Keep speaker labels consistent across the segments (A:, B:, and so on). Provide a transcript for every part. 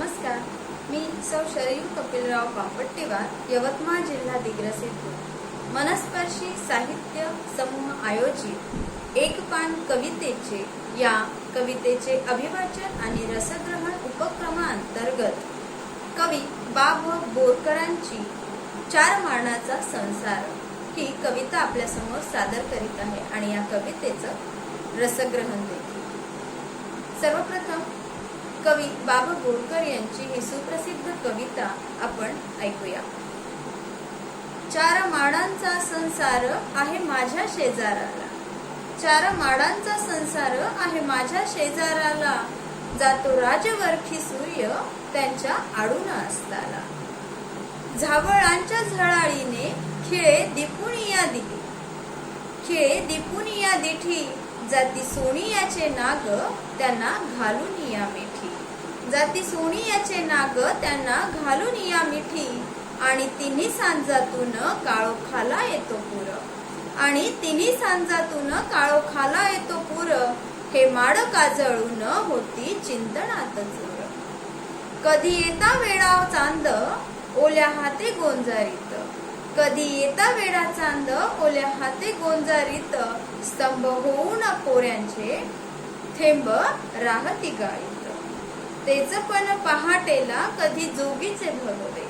A: नमस्कार. मी सौ शरीर कपिलराव बापट्टीवार यवतमाळ जिल्हा दिग्रस मनस्पर्शी साहित्य समूह आयोजित एक पान कवितेचे या कवितेचे अभिवाचन आणि रसग्रहण उपक्रमांतर्गत कवी बाब बोरकरांची चार मानाचा संसार ही कविता आपल्यासमोर सादर करीत आहे आणि या कवितेचं रसग्रहण देखील. सर्वप्रथम कवी बाबा बोरकर यांची ही सुप्रसिद्ध कविता आपण ऐकूया. चार माडांचा संसार आहे माझ्या शेजाराला. चार माडांचा संसार आहे माझ्या शेजाराला. जातो राजवरखी सूर्य त्यांच्या आडून असताना झावळांच्या झळाळीने खिळे दिपुनिया दिली. खिळे दिपुनिया दिठी जाती सोनियाचे नाग त्यांना घालून या मिठी. जाती सोनियाचे नाग त्यांना घालून या मिठी. आणि तिन्ही सांजातून काळोखाला येतो पुर. आणि तिन्ही सांजातून काळोखाला येतो पुर. हे माड काजळून होती चिंतनात कधी येता वेळा चांद ओल्या हाते गोंजारीत. कधी येता वेळा चांद ओल्या हाते गोंजारीत. स्तंभ होऊन पोऱ्यांचे थेंब राहती गाळीत. तेच पण पहाटेला कधी जोगीचे भगवे.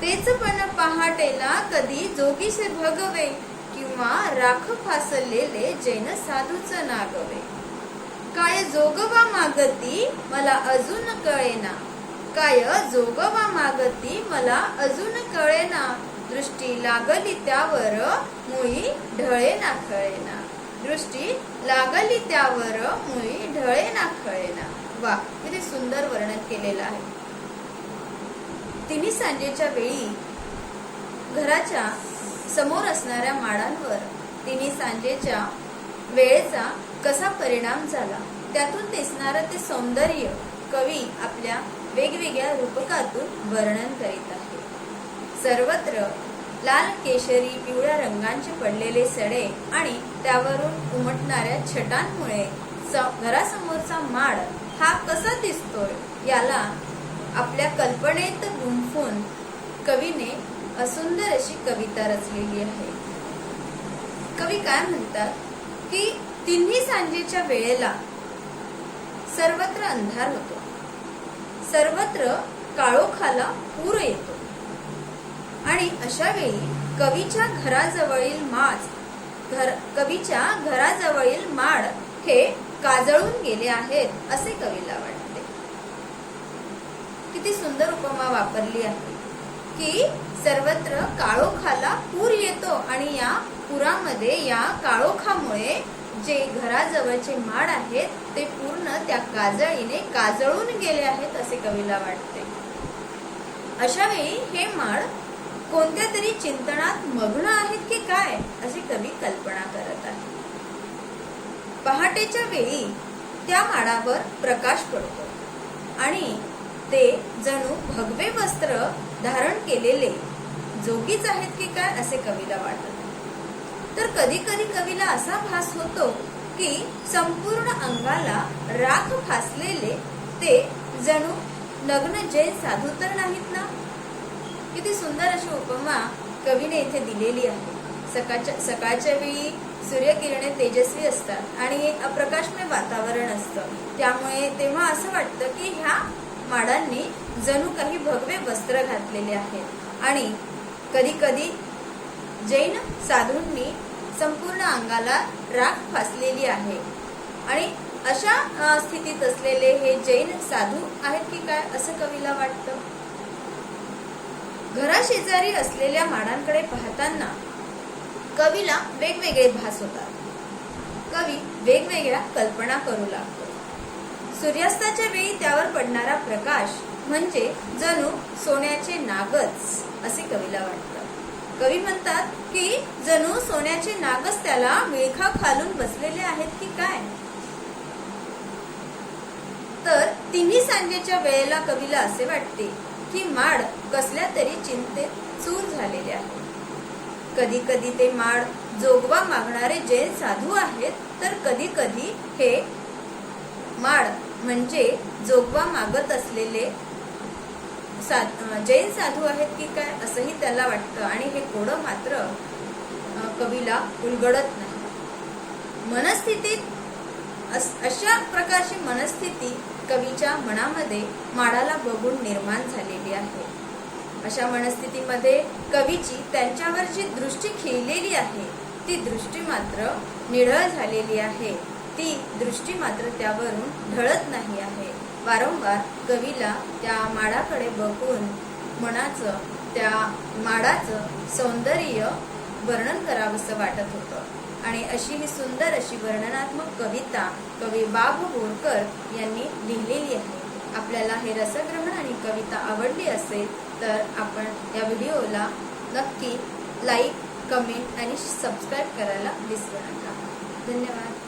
A: तेच पण पहाटेला कधी जोगीचे भगवे किंवा राख फासलेले जैन साधूच नागवे. काय जोगवा मागती मला अजून कळेना. काय जोगवा मागती मला अजून कळेना. दृष्टी लागली त्यावर मुळी ढळे ना कळेना. दृष्टी लागली त्यावर मुळी ढळे ना कळेना. वा. किती सुंदर वर्णन केलेलं आहे. तिन्ही सांजेच्या वेळी घराच्या समोर असणाऱ्या माडांवर तिन्ही सांजेच्या वेळेचा कसा परिणाम झाला त्यातून दिसणारं ते सौंदर्य कवी आपल्या वेगवेगळ्या रूपकातून वर्णन करीत आहे. सर्वत्र लाल केशरी पिवळ्या रंगांचे पडलेले सडे आणि त्यावरून उमटणाऱ्या छटांमुळे घरासमोरचा माड हा कसा दिसतोय याला आपल्या कल्पनेत गुंफून कवीने असुंदर अशी कविता रचलेली आहे. कवी काय म्हणतात? की तिन्ही सांजेच्या वेळेला सर्वत्र अंधार होतो. सर्वत्र काळोखाला पूर येतो. आणि अशा वेळी कवीच्या घराजवळील माज घर कवीच्या घराजवळील माड हे काजळून गेले आहेत असे कवीला वाटते. किती सुंदर उपमा वापरली आहे. की सर्वत्र काळोखाला पूर येतो आणि या पुरामध्ये या काळोखामुळे जे घराजवळचे माड आहेत ते पूर्ण त्या काजळीने काजळून गेले आहेत असे कवीला वाटते. अशा वेळी हे माड कोणत्या तरी चिंतनात मग्न आहेत की काय अशी कवी कल्पना करते. पहाटेच्या वेळी त्या माडावर प्रकाश पडतो. आणि ते जणू भगवे वस्त्र धारण केलेले जोगीच आहेत की काय असे कवीला वाटत. तर कधी कधी कवीला असा भास होतो की संपूर्ण अंगाला राख फासलेले ते जणू नग्न जैन साधू तर नाहीत ना? किती सुंदर अशी उपमा कवीने इथे दिलेली आहे. सकाळच्या सकाळच्या वेळी सूर्यकिरणे तेजस्वी असतात आणि अप्रकाशमय वातावरण असतं. त्यामुळे तेव्हा असं वाटतं की ह्या माडांनी जणू काही भगवे वस्त्र घातलेले आहेत. आणि कधी कधी जैन साधूंनी संपूर्ण अंगाला राख फासलेली आहे. आणि अशा स्थितीत असलेले हे जैन साधू आहेत की काय असं कवीला वाटतं? घराशेजारी असलेल्या माडांकडे पाहताना कवीला वेगवेगळे भास होतात. कवी वेगवेगळ्या कल्पना करू लागतो. सूर्यास्ताच्या वेळी त्यावर पडणारा प्रकाश म्हणजे जणू सोन्याचे नागच असे कवीला वाटतं. कवी म्हणतात की जणू सोन्याचे नागच त्याला मिळखा खालून बसलेले आहेत की काय? तर तिन्ही सांजेच्या वेळेला कवीला असे वाटते की माड कसल्या तरी चिंतेत चूर झालेले आहे. कधी कधी ते माळ जोगवा मागणारे जैन साधू आहेत तर कधी कधी हे माळ म्हणजे जोगवा मागत असलेले सा जैन साधू आहेत की काय असंही त्याला वाटतं. आणि हे कोडं मात्र कवीला उलगडत नाही. मनस्थितीत अशा प्रकारची मनस्थिती कवीच्या मनामध्ये माडाला बघून निर्माण झालेली आहे. अशा मनस्थितीमध्ये कवीची त्यांच्यावर जी दृष्टी खिळलेली आहे ती दृष्टी मात्र निढळ झालेली आहे. ती दृष्टी मात्र त्यावरून ढळत नाही आहे. वारंवार कवीला त्या माडाकडे बघून मनाचं त्या माडाचं सौंदर्य वर्णन करावंसं वाटत होतं. आणि अशी ही सुंदर अशी वर्णनात्मक कविता कवी बाब बोरकर यांनी लिहिलेली आहे. आपल्याला हे रसग्रहण आणि कविता आवडली असेल तर आपण या व्हिडिओला नक्की लाईक कमेंट आणि सबस्क्राईब करायला विसरू नका. धन्यवाद.